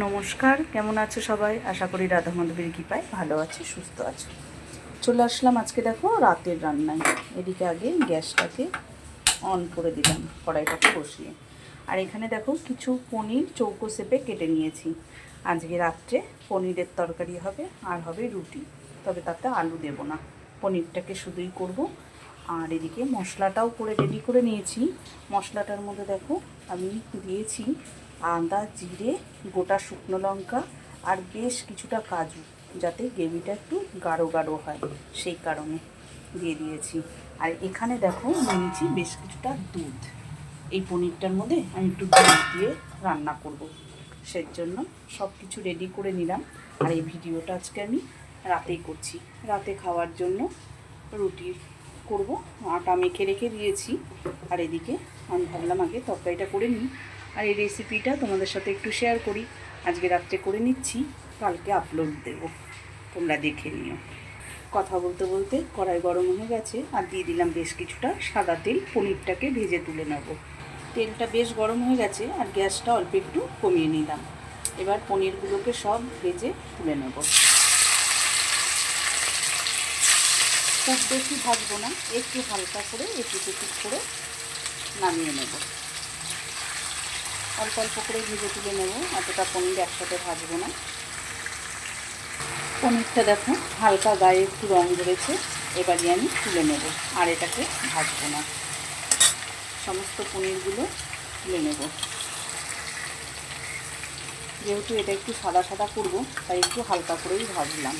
নমস্কার, কেমন আছো সবাই? আশা করি রাধা মাধবীর কৃপায় ভালো আছি, সুস্থ আছো। চলে আসলাম আজকে দেখো রাতের রান্নায়। এদিকে আগে গ্যাসটাকে অন করে দিলাম, কড়াইটাকে বসিয়ে। আর এখানে দেখো কিছু পনির চৌকো সেপে কেটে নিয়েছি। আজকে রাত্রে পনিরের তরকারি হবে আর হবে রুটি, তবে তাতে আলু দেব না। পনিরটাকে শুধুই করব। আর এদিকে মশলাটাও করে রেডি করে নিয়েছি। মশলাটার মধ্যে দেখো আমি দিয়েছি আদা, জিরে, গোটা শুকনো লঙ্কা আর বেশ কিছুটা কাজু যাতে গ্রেভিটা একটু গাঢ় গাঢ় হয়। সেই কারণে দিয়ে দিয়েছি। আর এখানে দেখো নিয়েছি বেশ কিছুটা দুধ। এই পনিরটার মধ্যে আমি একটু দুধ দিয়ে রান্না করব। সেই জন্য সব কিছু রেডি করে নিলাম। আর এই ভিডিওটা আজকে আমি রাতেই করছি। রাতে খাওয়ার জন্য রুটি করব। আটা মেখে রেখে দিয়েছি। আর এদিকে আমি ভাবলাম আগে তরকারিটা করে নিই। আর এই রেসিপিটা তোমাদের সাথে একটু শেয়ার করি। আজকে রাত্রে করে নিচ্ছি, কালকে আপলোড দেব। তোমরা দেখে নিও। কথা বলতে বলতে কড়াই গরম হয়ে গেছে, আর দিয়ে দিলাম বেশ কিছুটা সাদা তেল। পনিরটাকে ভেজে তুলে নেব। তেলটা বেশ গরম হয়ে গেছে, আর গ্যাসটা অল্প একটু কমিয়ে নিলাম। এবার পনিরগুলোকে সব ভেজে তুলে নেব। খুব বেশি ভাজবো না, একটু হালকা করে, একটু একটু করে নামিয়ে নেব। অল্প অল্প করে ভেজে তুলে নেব। এতটা পনির একসাথে ভাজবো না। পনিরটা দেখো, হালকা গায়ে একটু রং ধরেছে। এবারই আমি তুলে নেব আর এটাকে ভাজবো না। সমস্ত পনিরগুলো তুলে নেব। যেহেতু এটা একটু সাদা সাদা করব, তাই একটু হালকা করেই ভাজলাম।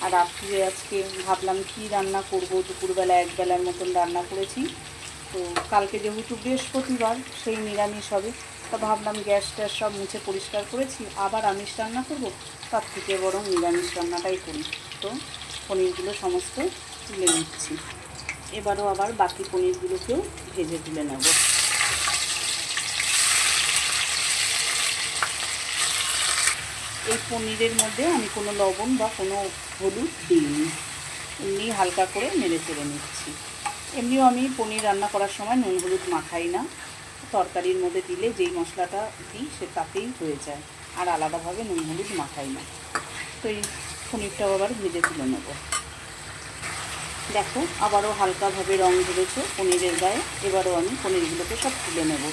আর রাত্রে আজকে ভাবলাম কি রান্না করব, দুপুরবেলা একবেলার মতন রান্না করেছি। তো কালকে যেহেতু বৃহস্পতিবার, সেই নিরামিষ হবে। তা ভাবলাম গ্যাস ট্যাস সব মুছে পরিষ্কার করেছি, আবার আমিষ রান্না করব? তার থেকে বরং নিরামিষ রান্নাটাই করি। তো পনিরগুলো সমস্ত তুলে নিচ্ছি। এবারও আবার বাকি পনিরগুলোকেও ভেজে তুলে নেব। এই পনিরের মধ্যে আমি কোনো লবণ বা কোনো হলুদ দিইনি। এমনি হালকা করে নেড়ে চেড়ে নিচ্ছি। এমনিও আমি পনির রান্না করার সময় নুন হলুদ মাখাই না। তরকারির মধ্যে দিলে যেই মশলাটা দিই, সে তাতেই হয়ে যায়। আর আলাদাভাবে নুন, হলুদ মাখাই না। তো এই পনিরটাও আবার ভেজে তুলে নেব। দেখো, আবারও হালকাভাবে রং ধরেছে পনিরের গায়ে। এবারও আমি পনিরগুলোকে সব তুলে নেব।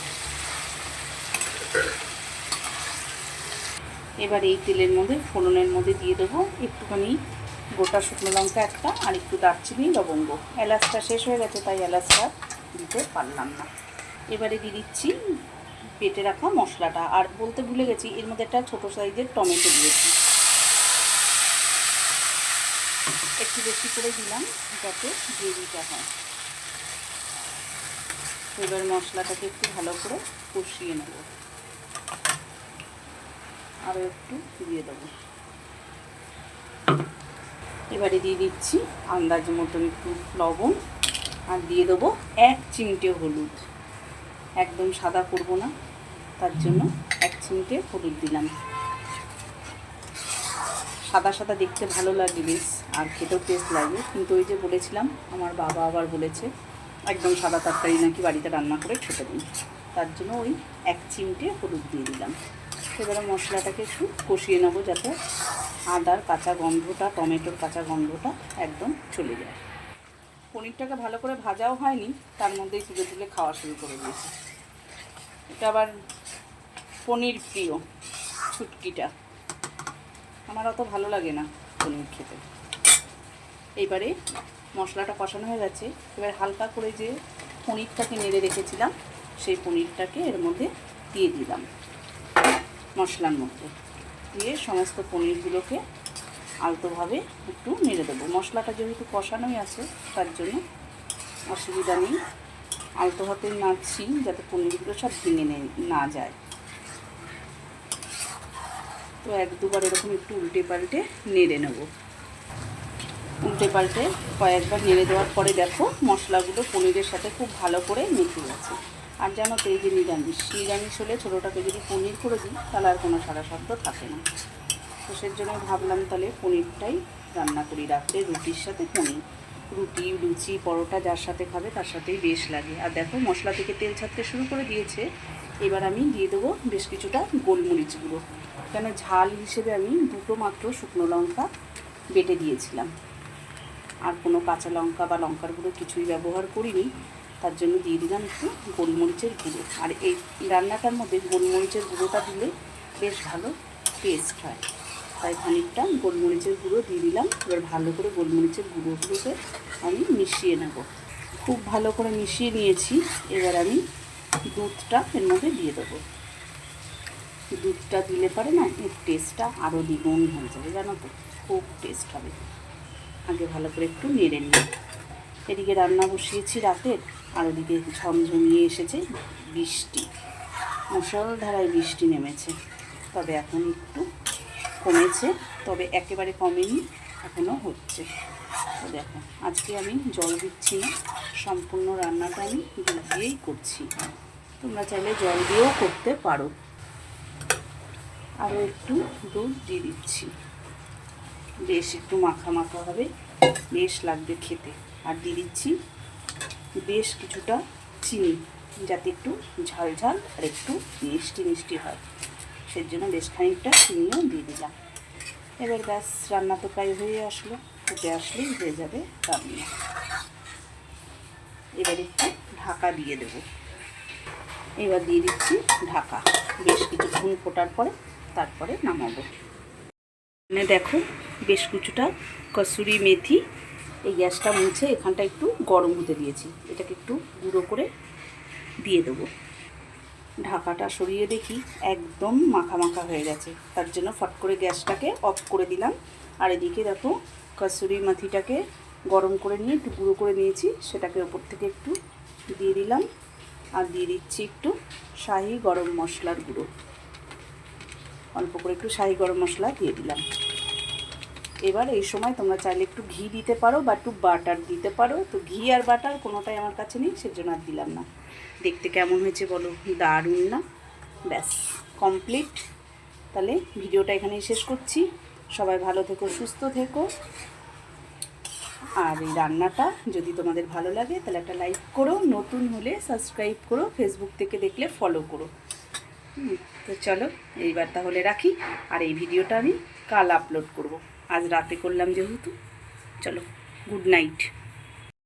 এবার এই তেলের মধ্যে, ফোড়নের মধ্যে দিয়ে দেবো একটুখানি গোটা শুকনো লঙ্কা একটা আর একটু দারচিনি, লবঙ্গ। এলাচটা শেষ হয়ে গেছে, তাই এলাচটা দিতে পারলাম না। এবারে দিয়ে দিচ্ছি পেটে রাখা মশলাটা। আর বলতে ভুলে গেছি, এর মধ্যে একটা ছোটো সাইজের টমেটো দিয়েছি। একটু বেশি করে দিলাম, যাতে গ্রেভিটা হয়। এবার মশলাটাকে একটু ভালো করে কষিয়ে নেব। আরও একটু দিয়ে দেবো। এবারে দিয়ে দিচ্ছি আন্দাজ মতন একটু লবণ। আর দিয়ে দেবো এক চিমটে হলুদ। একদম সাদা করব না। তার জন্য এক চিমটে হলুদ দিলাম। সাদা সাদা দেখতে ভালো লাগে বেশ, আর খেতেও টেস্ট লাগে। কিন্তু ওই যে বলেছিলাম, আমার বাবা আবার বলেছে, একদম সাদা তরকারি নাকি বাড়িতে রান্না করে খেতে দিন। তার জন্য ওই এক চিমটে হলুদ দিয়ে দিলাম। এবারে মশলাটাকে একটু কষিয়ে নেব যাতে আদার কাঁচা গন্ধটা, টমেটোর কাঁচা গন্ধটা একদম চলে যায়। পনিরটাকে ভালো করে ভাজাও হয়নি, তার মধ্যেই তুলে তুলে খাওয়া শুরু করে দিয়েছি। এটা আবার পনির প্রিয় ছুটকিটা আমার অত ভালো লাগে না পনির খেতে। এইবারে মশলাটা কষানো হয়ে গেছে। এবার হালকা করে যে পনিরটাকে নেড়ে রেখেছিলাম, সেই পনিরটাকে এর মধ্যে দিয়ে দিলাম মশলার মধ্যে। দিয়ে সমস্ত পনিরগুলোকে আলতোভাবে একটু নেড়ে দেবো। মশলাটা যেহেতু কষানোই আছে, তার জন্য অসুবিধা নেই। আলতো হাতে নাড়ছি যাতে পনিরগুলো সব ভেঙে না যায়। তো এক দুবার এরকম একটু উল্টে পাল্টে নেড়ে নেব। উল্টে পাল্টে কয়েকবার নেড়ে দেওয়ার পরে দেখো মশলাগুলো পনিরের সাথে খুব ভালো করে মেখে গেছে। আর জানো তো এই যে নিরামিষ নিরামিষ হলে ছোটোটাকে যদি পনির করে দিই, তাহলে আর কোনো সারা শব্দ থাকে না। তো সেই জন্য ভাবলাম তাহলে পনিরটাই রান্না করি, রাত্রে রুটির সাথে পনির। রুটি, লুচি, পরোটা যার সাথে খাবে তার সাথেই বেশ লাগে। আর দেখো, মশলা থেকে তেল ছাড়তে শুরু করে দিয়েছে। এবার আমি দিয়ে দেবো বেশ কিছুটা গোলমরিচ গুঁড়ো। কেন ঝাল হিসেবে আমি দুটো মাত্র শুকনো লঙ্কা বেটে দিয়েছিলাম। আর কোনো কাঁচা লঙ্কা বা লঙ্কার গুঁড়ো কিছুই ব্যবহার করিনি। তার জন্য দিয়ে দিলাম একটু গোলমরিচের গুঁড়ো। আর এই রান্নাটার মধ্যে গোলমরিচের গুঁড়োটা দিলে বেশ ভালো টেস্ট হয়। তাই খানিকটা গোলমরিচের গুঁড়ো দিয়ে দিলাম। এবার ভালো করে গোলমরিচের গুঁড়োগুলোকে আমি মিশিয়ে নেব। খুব ভালো করে মিশিয়ে নিয়েছি। এবার আমি দুধটা এর মধ্যে দিয়ে দেবো। দুধটা দিলে পরে না, এর টেস্টটা আরও দ্বিগুণ হয়ে যাবে, জানো তো? খুব টেস্ট হবে। আগে ভালো করে একটু নেড়ে নিই। এদিকে রান্না বসিয়েছি রাতের আর ওদিকে ঝমঝমিয়ে এসেছে বৃষ্টি। মুসলধারায় বৃষ্টি নেমেছে। তবে এখন একটু কমেছে, তবে একেবারে কমেনি এখনও হচ্ছে। তো দেখো, আজকে আমি জল দিচ্ছি না, সম্পূর্ণ রান্নাটা আমি দুধ দিয়েই করছি। তোমরা চাইলে জল দিয়েও করতে পারো। আরও একটু দুধ দিয়ে দিচ্ছি। বেশ একটু মাখা মাখা হবে, বেশ লাগবে খেতে। আর দিয়ে দিচ্ছি বেশ কিছুটা চিনি, যাতে একটু ঝাল ঝাল আর একটু মিষ্টি মিষ্টি হয়। জন্য বেশ খানিকটা চিনিও দিয়ে দিলাম। এবার ব্যাস, রান্না তো প্রায় হয়ে আসলো। ফুটে আসলেই হয়ে যাবে রান্না। এবার একটু ঢাকা দিয়ে দেব। এবার দিয়ে দিচ্ছি ঢাকা। বেশ কিছুক্ষণ ফোটার পরে তারপরে নামাবো। এখানে দেখো, বেশ কিছুটা কসুরি মেথি এই গ্যাসটা মুছে এখানটা একটু গরম হতে দিয়েছি। এটাকে একটু গুঁড়ো করে দিয়ে দেবো। ঢাকাটা সরিয়ে দেখি, একদম মাখা মাখা হয়ে গেছে। তার জন্য ফট করে গ্যাসটাকে অফ করে দিলাম। আর এদিকে দেখো, কসুরি মাথিটাকে গরম করে নিয়ে একটু গুঁড়ো করে নিয়েছি, সেটাকে ওপর থেকে একটু দিয়ে দিলাম। আর দিয়ে দিচ্ছি একটু শাহি গরম মশলার গুঁড়ো। অল্প করে একটু শাহি গরম মশলা দিয়ে দিলাম। এবার এই সময় তোমরা চাইলে একটু ঘি দিতে পারো বা একটু বাটার দিতে পারো। তো ঘি আর বাটার কোনোটাই আমার কাছে নেই, সেজন্য আর দিলাম না। দেখতে কেমন হয়েছে বলো? দারুণ না? ব্যাস কমপ্লিট তাহলে ভিডিওটা এখানেই শেষ করছি। সবাই ভালো থেকো, সুস্থ থেকো। আর এই রান্নাটা যদি তোমাদের ভালো লাগে, তাহলে একটা লাইক করো, নতুন হলে সাবস্ক্রাইব করো ফেসবুক থেকে দেখলে ফলো করো। তো চলো, এইবার তাহলে রাখি। আর এই ভিডিওটা আমি কাল আপলোড করব। আজ রাতে করলাম যেহেতু। চলো গুড নাইট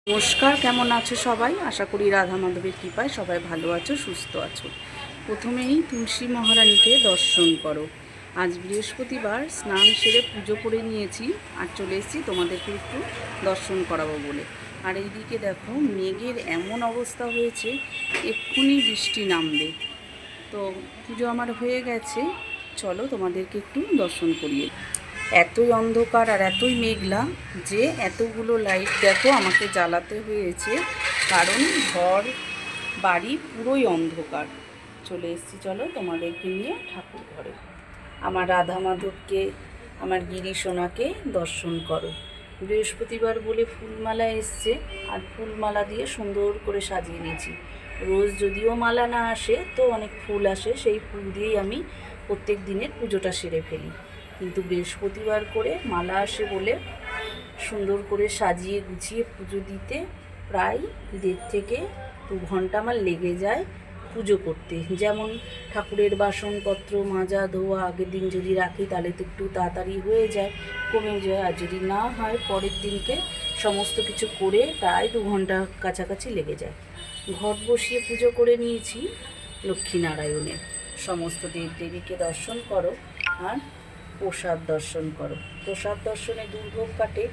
নমস্কার, কেমন আছো সবাই? আশা করি রাধা মাধবের কৃপায় সবাই ভালো আছো, সুস্থ আছো। প্রথমেই তুলসী মহারানীকে দর্শন করো। আজ বৃহস্পতিবার স্নান সেরে পুজো করে নিয়েছি আর চলে এসেছি তোমাদেরকে একটু দর্শন করাবো বলে। আর এইদিকে দেখো, মেঘের এমন অবস্থা হয়েছে, এক্ষুনি বৃষ্টি নামবে। তো পুজো আমার হয়ে গেছে, চলো তোমাদেরকে একটু দর্শন করিয়ে এতই অন্ধকার আর এতই মেঘলা যে এতগুলো লাইট দেখো আমাকে জ্বালাতে হয়েছে। কারণ ঘর, বাড়ি পুরোই অন্ধকার। চলে এসেছি চলো তোমাদেরকে নিয়ে ঠাকুর ঘরে। আমার রাধা মাধবকে, আমার গিরি সোনাকে দর্শন করো। বৃহস্পতিবার বলে ফুলমালা এসছে আর ফুলমালা দিয়ে সুন্দর করে সাজিয়ে নিয়েছি। রোজ যদিও মালা না আসে, তো অনেক ফুল আসে, সেই ফুল দিয়েই আমি প্রত্যেক দিনের পুজোটা সেরে ফেলি। কিন্তু বৃহস্পতিবার করে মালা আসে বলে সুন্দর করে সাজিয়ে গুছিয়ে পুজো দিতে প্রায় দেড় থেকে দু ঘণ্টা আমার লেগে যায় পুজো করতে। যেমন ঠাকুরের বাসনপত্র, মাজা, ধোয়া, আগের দিন যদি রাখি তাহলে তো একটু তাড়াতাড়ি হয়ে যায়, কমে যায়। আর যদি না হয় পরের দিনকে সমস্ত কিছু করে প্রায় দু ঘণ্টা কাছাকাছি লেগে যায়। ঘট বসিয়ে পুজো করে নিয়েছি লক্ষ্মীনারায়ণের। সমস্ত দেব দেবীকে দর্শন করো আর প্রসাদ দর্শন করো। প্রসাদ দর্শনে দুর্ভোগ কাটে।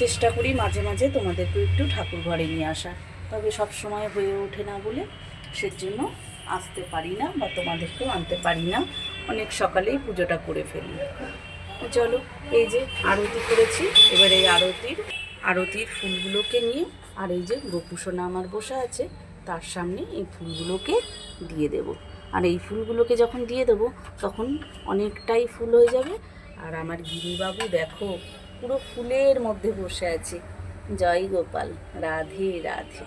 চেষ্টা করি মাঝে মাঝে তোমাদেরকে একটু ঠাকুর ঘরে নিয়ে আসা। তবে সব সময় হয়ে ওঠে না বলে সেজন্য আসতে পারি না বা তোমাদেরকেও আনতে পারি না। অনেক সকালেই পুজোটা করে ফেলি। চলো, এই যে আরতি করেছি, এবার এই আরতির আরতির ফুলগুলোকে নিয়ে আর এই যে গোপুসোনা আমার বসে আছে, তার সামনে এই ফুলগুলোকে দিয়ে দেব। আর এই ফুলগুলোকে যখন দিয়ে দেবো, তখন অনেকটাই ফুল হয়ে যাবে। আর আমার গিরিবাবু, দেখো, পুরো ফুলের মধ্যে বসে আছে। জয় গোপাল, রাধে রাধে।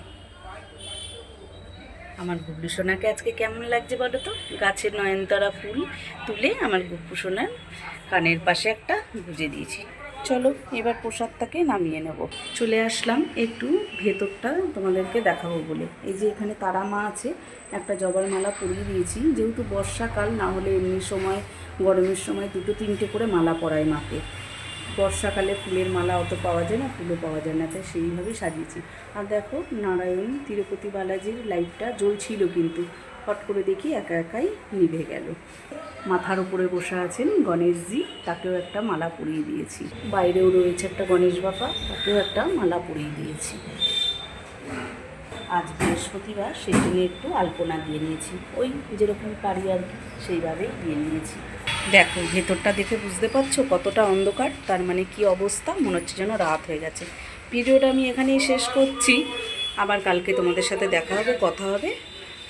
আমার গুবলু সোনাকে আজকে কেমন লাগছে বলো তো? গাছের নয়নতারা ফুল তুলে আমার গুবলু সোনার কানের পাশে একটা গুজে দিয়েছি। চলো, এবার প্রসাদটাকে নামিয়ে নেব। চলে আসলাম একটু ভেতরটা তোমাদেরকে দেখাবো বলে। এই যে এখানে তারা মা আছে, একটা জবার মালা পরিয়ে দিয়েছি। যেহেতু বর্ষাকাল, না হলে এমনি সময়, গরমের সময় দুটো তিনটে করে মালা পরায় মাকে। বর্ষাকালে ফুলের মালা অত পাওয়া যায় না, ফুলও পাওয়া যায় না, তাই সেইভাবেই সাজিয়েছি। আর দেখো, নারায়ণ, তিরুপতি বালাজির লাইটটা জ্বলছিল কিন্তু। হট করে দেখি একা একাই নিভে গেল। মাথার উপরে বসে আছেন গণেশজি, তাকেও একটা মালা পরিয়ে দিয়েছি। বাইরেও রয়েছে একটা গণেশ বাবা তাকেও একটা মালা পরিয়ে দিয়েছি। আজ বৃহস্পতিবার, সেই জন্য একটু আলপনা দিয়ে নিয়েছি। ওই যেরকম পারি আর কি সেইভাবেই দিয়ে নিয়েছি। দেখো, ভেতরটা দেখে বুঝতে পারছ কতটা অন্ধকার, তার মানে কি অবস্থা? মনে হচ্ছে যেন রাত হয়ে গেছে। ভিডিওটা আমি এখানেই শেষ করছি। আবার কালকে তোমাদের সাথে দেখা হবে, কথা হবে।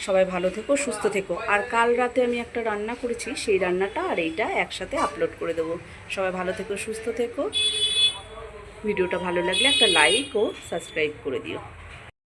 সবাই ভালো থেকো, সুস্থ থেকো। আর কাল রাতে আমি একটা রান্না করেছি, সেই রান্নাটা আর এইটা একসাথে আপলোড করে দেবো। সবাই ভালো থেকো, সুস্থ থেকো। ভিডিওটা ভালো লাগলে একটা লাইক ও সাবস্ক্রাইব করে দিও।